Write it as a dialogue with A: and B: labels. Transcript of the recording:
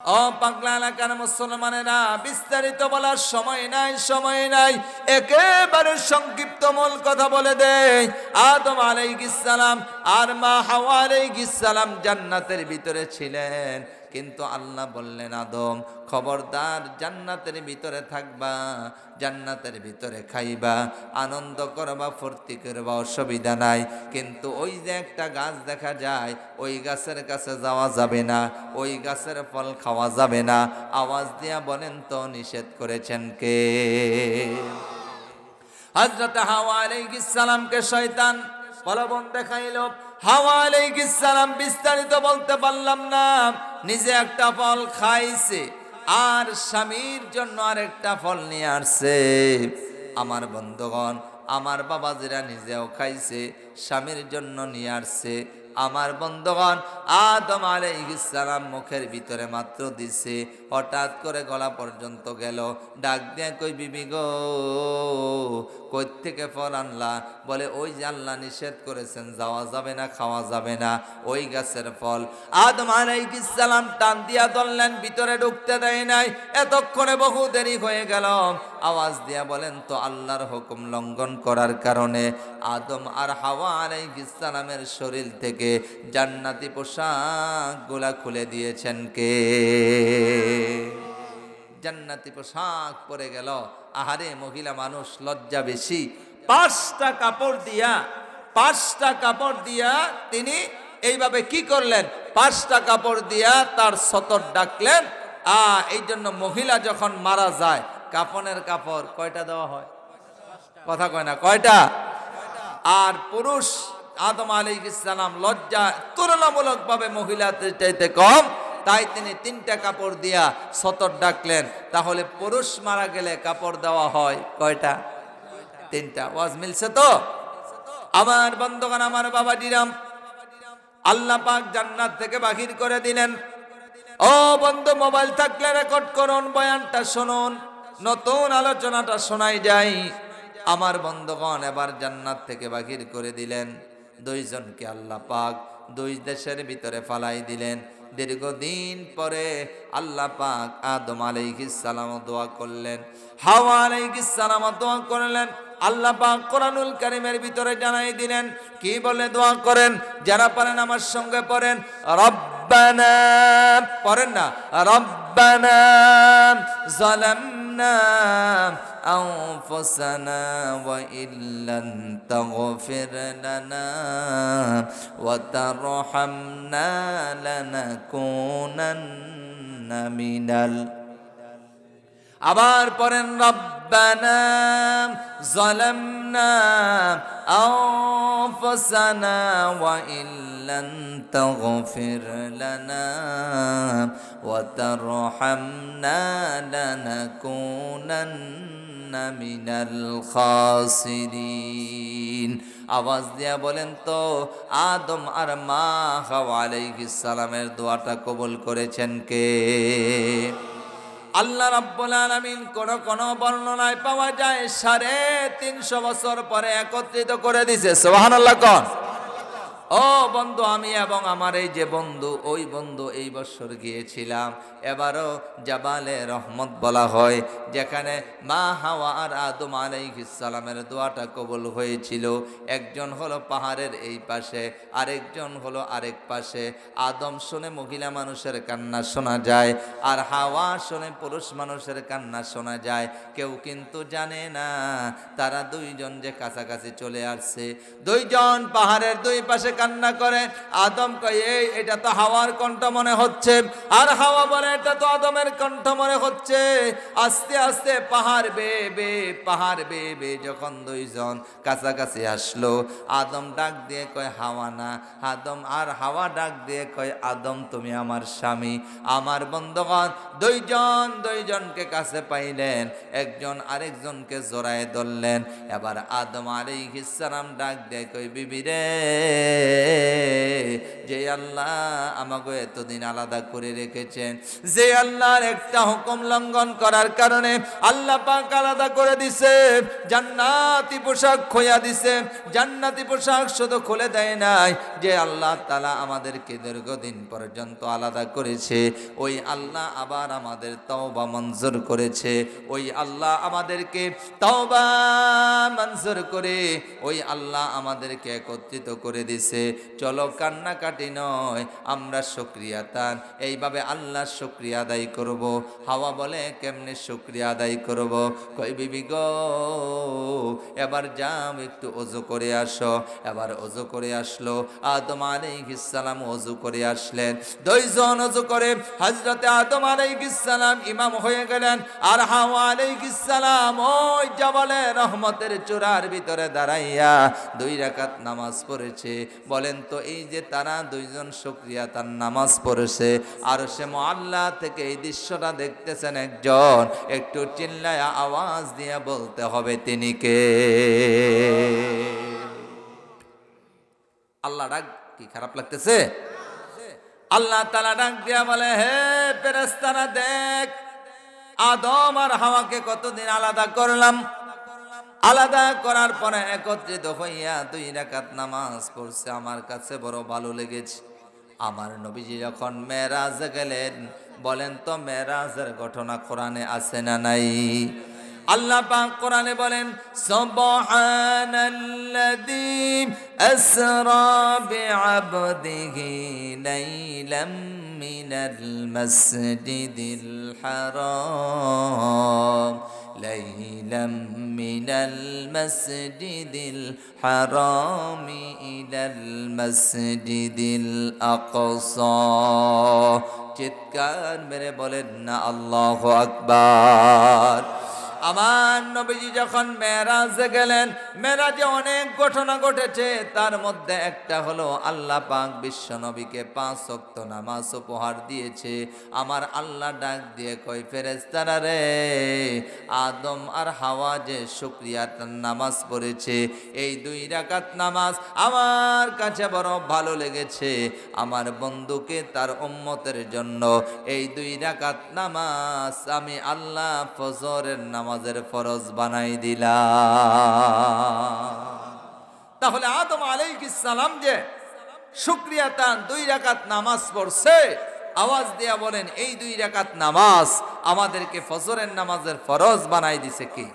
A: ও পাগলা এলাকার মুসলমানেরা, বিস্তারিত বলার সময় নাই সময় নাই। একেবারে সংক্ষিপ্ত মূল কথা বলে দেয় আদম আলাইহিসসালাম আর মা হাওয়া আলাইহিসসালাম জান্নাতের ভিতরে ছিলেন। কিন্তু আল্লাহ বললেন, আদম, খবরদার জান্নাতের ভিতরে থাকবা, জান্নাতের ভিতরে খাইবা, আনন্দ করবা, ফুর্তি করবা, অসুবিধা নাই। কিন্তু ওই যে একটা গাছ দেখা যায়, ওই গাছের কাছে যাওয়া যাবে না, ওই গাছের ফল খাওয়া যাবে না। আওয়াজ দিয়া বলেন তো, নিষেধ করেছেন কে? হজরত হাওয়া আলাইহিস সালামকে শয়তান প্রলোভন দেখাইল। হাওয়া আলাইহিস সালাম, বিস্তারিত বলতে পারলাম না। নিজে একটা ফল খাইছে, আর স্বামীর জন্য আরেকটা ফল নিয়ে আসছে। আমার বন্ধুগণ, আমার বাবাজিরা নিজেও খাইছে, স্বামীর জন্য নিয়ে আসছে। আমার বন্ধুগণ, আদম আলাইহিসসালাম মুখের ভিতরে মাত্র দিছে। হঠাৎ করে গলা পর্যন্ত গেল। ডাক দিয়ে কই, বিবি গো কই থেকে ফল আনলা? বলে, ওই যে আল্লাহ নিষেধ করেছেন, যাওয়া যাবে না, খাওয়া যাবে না, ওই গাছের ফল। আদম আলাইহিসসালাম টান দিয়া ধরলেন, ভিতরে ঢুকতে দেয় নাই। এতক্ষণে বহু দেরি হয়ে গেল। আওয়াজ দিয়া বলেন, তো আল্লাহর হুকুম লঙ্ঘন করার কারণে আদম আর হাওয়া আলাইহিসসালামের শরীর থেকে জান্নাতি পোশাকগুলা খুলে দিয়েছেন কে? জান্নাতি পোশাক পরে গেল। আহারে, মহিলা মানুষ, লজ্জা বেশি। পাঁচটা কাপড় দিয়া, পাঁচটা কাপড় দিয়া তিনি এইভাবে কি করলেন? পাঁচটা কাপড় দিয়া তার সতর ডাকলেন। আ এই জন্য মহিলা যখন মারা যায় কাপনের কাপড়, কয়টা দেওয়া হয়? কথা কয় না, কয়টা? আর পুরুষ, আদম আলী ইসলাম লজ্জা তুলনামূলকভাবে মহিলাদের চাইতে কম, তাই তিনি তিনটা কাপড় দিয়া সতর ডাকলেন। তাহলে পুরুষ মারা গেলে কাপড় দেওয়া হয় কয়টা? তিনটা। ওয়াজ মিলছে তো? আমার বন্ধগান আমার বাবা ডিরাম আল্লাহ পাক জান্নাত থেকে বাহির করে দিলেন। ও বন্ধু, মোবাইল থাকলে রেকর্ড করুন, বয়ানটা শুনুন। নতুন আলোচনাটা শোনাই যায় আমার বন্ধগণ এবার জান্নাত থেকে বাহির করে দিলেন। দুইজনকে আল্লাহ পাক দুই দেশের ভিতরে ফালাই দিলেন। দীর্ঘদিন পরে আল্লাহ পাক আদম সালাম দোয়া করলেন। হাওয়া সালাম দোয়া করলেন। আল্লাহ পাক কোরআনুল কারিমের ভিতরে জানাই দিলেন। কি বলে দোয়া করেন? যারা পারেন আমার সঙ্গে পড়েন। রব্বানা, পড়েন না। রব্বানা জালামনা أنفسنا وإن لم تغفر لنا وترحمنا لنكونن من ال আবার পড়েন রব্বানা ظلمنا أنفسنا وإن لم تغفر لنا وترحمنا لنكونن من الخاسرين আওয়াজ দিয়া বলেন তো আদম আর মা হাওয়া আলাইহিস সালামের দোয়াটা কবুল করেছেন কে আল্লাহ রাব্বুল আলামিন কোন কোন বর্ণনায় পাওয়া যায় সাড়ে তিনশো বছর পরে একত্রিত করে দিছে। সুবহানাল্লাহ কন। ও বন্ধু, আমি এবং আমার এই যে বন্ধু, ওই বন্ধু এই বছর গিয়েছিলাম। এবারও জাবালে রহমত বলা হয়, যেখানে মা হাওয়া আর আদম আলাইহিসসালামের দোয়াটা কবল হয়েছিল। একজন হলো পাহাড়ের এই পাশে, আরেকজন হলো আরেক পাশে। আদম শুনে মহিলা মানুষের কান্না শোনা যায়, আর হাওয়া শুনে পুরুষ মানুষের কান্না শোনা যায়। কেউ কিন্তু জানে না, তারা দুইজন যে কাছাকাছি চলে আসছে। দুইজন পাহাড়ের দুই পাশে কান্না করে। আদম কয়, এই, এটা তো হাওয়ার কণ্ঠ মনে হচ্ছে। আর হাওয়া বলে, এটা তো আদমের কণ্ঠ মনে হচ্ছে। আস্তে আস্তে পাহাড় বে বে, পাহাড় বে বে যখন দুইজন কাছাকাছি আসলো, আদম ডাক দিয়ে কয়, হাওয়া না। আদম, আর হাওয়া ডাক দিয়ে কয়, আদম, তুমি আমার স্বামী। আমার বন্ধগণ দুইজন, দুইজনকে কাছে পাইলেন। একজন আরেকজনকে জোড়ায় ধরলেন। এবার আদম আলাইহিস সালাম ডাক দিয়ে কই বিবি রে যে আল্লাহ আমাকে এতদিন আলাদা করে রেখেছেন। যে আল্লাহর একটা হুকুম লঙ্ঘন করার কারণে আল্লাহ পাক আলাদা করে দিছে। জান্নাতি পোশাক খোয়া দিছে। জান্নাতি পোশাক শুধু খুলে দেয় নাই। যে আল্লাহ তালা আমাদেরকে দীর্ঘদিন পর্যন্ত আলাদা করেছে। ওই আল্লাহ আবার আমাদের তওবা মঞ্জুর করেছে। ওই আল্লাহ আমাদেরকে তওবা মঞ্জুর করে। ওই আল্লাহ আমাদেরকে একত্রিত করে দিছে। চলো কান্নাকাটি নয়, আমরা শুক্রিয়া তান এইভাবে আল্লাহ শুক্রিয়া আদায় করব। হাওয়া বলে কেমনে শুক্রিয়া আদায় করব? কই বিবি গো, এবার যাও, একটু অজু করে আসো। এবার অজু করে আসলো। আদম আলাইহিসসালাম অজু করে আসলেন। দুইজন অজু করে হযরতে আদম আলাইহিসসালাম ইমাম হয়ে গেলেন। আর হাওয়া আলাইহিসসালাম ওই জাবালে রহমতের চূড়ার ভিতরে দাঁড়াইয়া দুই রাকাত নামাজ পড়েছে। বলেন তো, এই যে তারা দুইজন শুকরিয়া তার নামাজ পড়েছে, আর সে মোয়াল্লা থেকে এই দৃশ্যটা দেখতেছেন একজন, একটু চিল্লায় আওয়াজ দিয়ে বলতে হবে তিনি কে? আল্লাহ ডাক, কি খারাপ লাগতেছে? আল্লাহ তালা ডাক দিয়া বলে, হে পেরেস্তারা দেখ, আদম আর হাওয়াকে কতদিন আলাদা করলাম? আলাদা করার পরে একত্রিত হইয়া দুই রাকাত নামাজ পড়ছে। আমার কাছে বড় ভালো লেগেছে। আমার নবীজি যখন মেরাজ গেলেন, বলেন তো মেরাজের ঘটনা কোরআনে আছে না নাই? আল্লাহ পাক কোরআনে বলেন, সুবহানাল্লাযী আসরা বিআবদিহি লাইলাম মিনাল মাসজিদিল হারাম। ليلا من المسجد الحرام إلى المسجد الأقصى চিৎকার মেরে বলেন না আল্লাহ আকবার আমার নবীজি যখন মেরাজে গেলেন মেরাজে অনেক ঘটনা ঘটেছে। তার মধ্যে একটা হলো, আল্লাহ পাক বিশ্ব নবীকে পাঁচ শক্ত নামাজ উপহার দিয়েছে। আমার আল্লাহ ডাক দিয়ে কই ফেরেস্তারা রে, আদম আর হাওয়া যে শুক্রিয়ার নামাজ পড়েছে, এই দুই রাকাত নামাজ আমার কাছে বড় ভালো লেগেছে। আমার বন্ধুকে তার উম্মতের জন্য এই দুই রাকাত নামাজ আমি আল্লাহ ফজরের নামাজের ফরজ বানাই দিলা তাহলে আদম সালাম যে শুক্রিয়া তান, দুই রাকাত নামাজ পড়ছে, আওয়াজ দেয়া বলেন, এই দুই রাকাত নামাজ আমাদেরকে ফজরের নামাজের ফরজ বানাই দিছে কি?